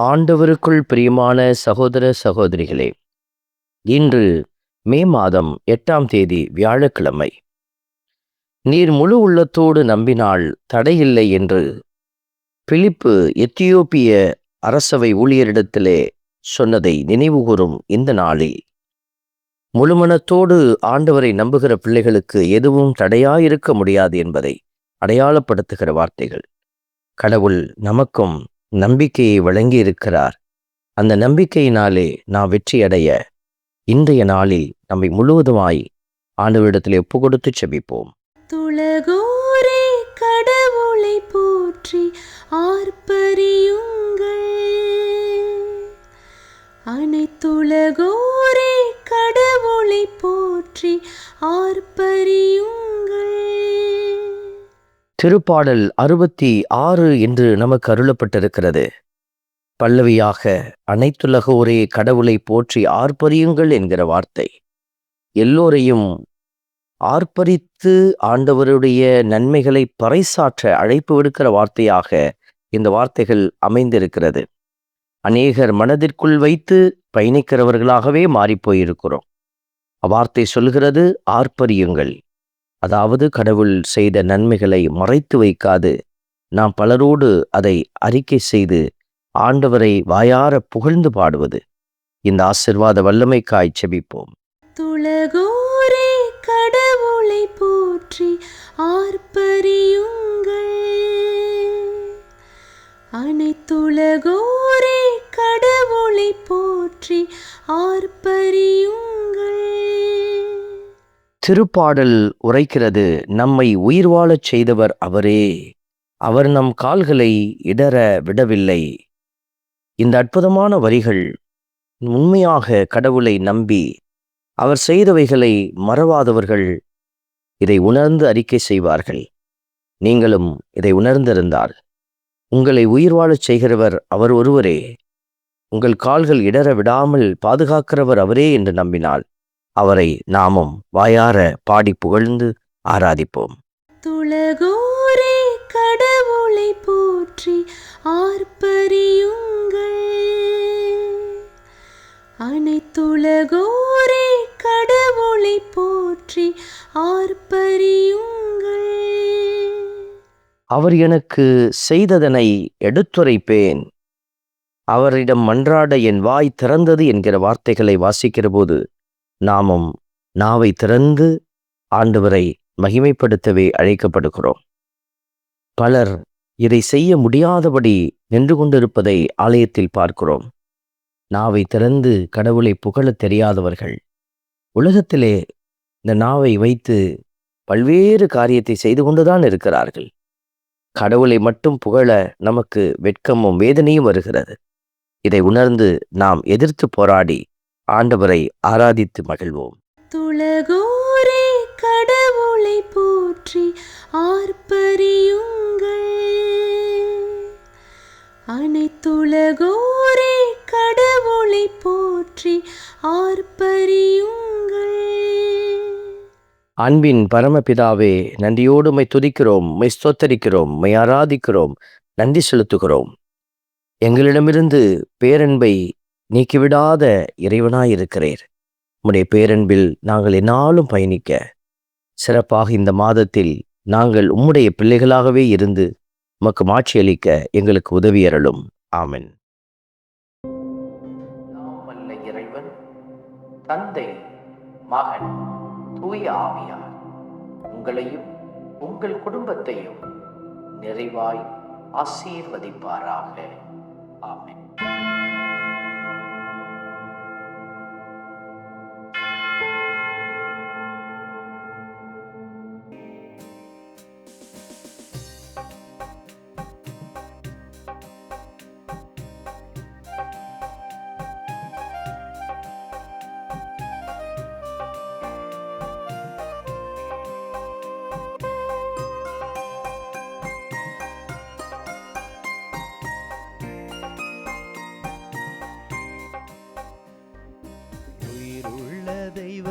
ஆண்டவருக்குள் பிரியமான சகோதர சகோதரிகளே இன்று மே மாதம் எட்டாம் தேதி வியாழக்கிழமை. நீர் முழு உள்ளத்தோடு நம்பினால் தடையில்லை என்று பிலிப்பு எத்தியோப்பிய அரசவை ஊழியரிடத்திலே சொன்னதை நினைவுகூரும் இந்த நாளில் முழுமனத்தோடு ஆண்டவரை நம்புகிற பிள்ளைகளுக்கு எதுவும் தடையாயிருக்க முடியாது என்பதை அடையாளப்படுத்துகிற வார்த்தைகள். கடவுள் நமக்கும் நம்பிக்கையை வழங்கி இருக்கிறார் அந்த நம்பிக்கையினாலே நாம் வெற்றியடைய இன்றைய நாளில் நம்மை முழுவதுமாய் ஆண்டவரிடத்தில் ஒப்பு கொடுத்து செபிப்போம். துலகோரே திருப்பாடல் அறுபத்தி ஆறு என்று நமக்கு அருளப்பட்டிருக்கிறது. பல்லவியாக அனைத்துலக ஒரே கடவுளை போற்றி ஆர்ப்பரியுங்கள் என்கிற வார்த்தை. எல்லோரையும் ஆர்ப்பரித்து ஆண்டவருடைய நன்மைகளை பறைசாற்ற அழைப்பு விடுக்கிற வார்த்தையாக இந்த வார்த்தைகள் அமைந்திருக்கிறது. அநேகர் மனதிற்குள் வைத்து பயணிக்கிறவர்களாகவே மாறிப்போயிருக்கிறோம். அவ்வார்த்தை சொல்கிறது ஆர்ப்பரியுங்கள். அதாவது கடவுள் செய்த நன்மைகளை மறைத்து வைக்காது. நாம் பலரோடு அதை அறிக்கை செய்து ஆண்டவரை வாயார புகழ்ந்து பாடுவது. இந்த ஆசிர்வாத வல்லமைக்காய் செபிப்போம். துளகோரே கடவுளை போற்றி ஆர்ப்பரியுங்கள். அனைத்துலகோரே கடவுளை போற்றி ஆர்ப்பரியுங்கள். திருப்பாடல் உரைக்கிறது. நம்மை உயிர் வாழச் செய்தவர் அவரே. அவர் நம் கால்களை இடற விடவில்லை. இந்த அற்புதமான வரிகள் உண்மையாக கடவுளை நம்பி அவர் செய்தவைகளை மறவாதவர்கள் இதை உணர்ந்து அறிக்கை செய்வார்கள். நீங்களும் இதை உணர்ந்திருந்தால் உங்களை உயிர் வாழச் செய்கிறவர் அவர் ஒருவரே. உங்கள் கால்கள் இடற விடாமல் பாதுகாக்கிறவர் அவரே என்று நம்பினால் அவரை நாமும் வாயார பாடி புகழ்ந்து ஆராதிப்போம். துலகோரே கடவுளை போற்றி ஆர்ப்பரியுங்கள். அனைத்துலகோரே கடவுளை போற்றி ஆர்ப்பரியுங்கள். அவர் எனக்கு செய்ததனை எடுத்துரைப்பேன். அவரிடம் மன்றாட என் வாய் திறந்தது என்கிற வார்த்தைகளை வாசிக்கிற போது நாமும் நாவை திறந்து ஆண்டவரை மகிமைப்படுத்தவே அழைக்கப்படுகிறோம். பலர் இதை செய்ய முடியாதபடி நின்று கொண்டிருப்பதை ஆலயத்தில் பார்க்கிறோம். நாவை திறந்து கடவுளை புகழத் தெரியாதவர்கள். உலகத்திலே இந்த நாவை வைத்து பல்வேறு காரியத்தை செய்து கொண்டுதான் இருக்கிறார்கள். கடவுளை மட்டும் புகழ நமக்கு வெட்கமும் வேதனையும் வருகிறது. இதை உணர்ந்து நாம் எதிர்த்து போராடி ஆண்டவரை ஆராதித்து மகிழ்வோம். துலகோரே கடவுளை போற்றி ஆர்ப்பரியுங்கள். அனைத்துலகோரே கடவுளை போற்றி ஆர்ப்பரியுங்கள். அன்பின் பரமபிதாவே நன்றியோடு மை துதிக்கிறோம் மை ஸ்தோத்தரிக்கிறோம் மை ஆராதிக்கிறோம் நன்றி செலுத்துகிறோம். எங்களிடமிருந்து பேரன்பை நீக்கிவிடாத இறைவனாயிருக்கிறீர் உம்முடைய பேரன்பில் நாங்கள் என்னாலும் பயணிக்க சிறப்பாக இந்த மாதத்தில் நாங்கள் உம்முடைய பிள்ளைகளாகவே இருந்து உமக்கு மாட்சியளிக்க எங்களுக்கு உதவி அருளும். ஆமென். இறைவன் தந்தை மகன் தூய ஆவியார் உங்களையும் உங்கள் குடும்பத்தையும் நிறைவாய் ஆசீர்வதிப்பாராக. ஆமன்.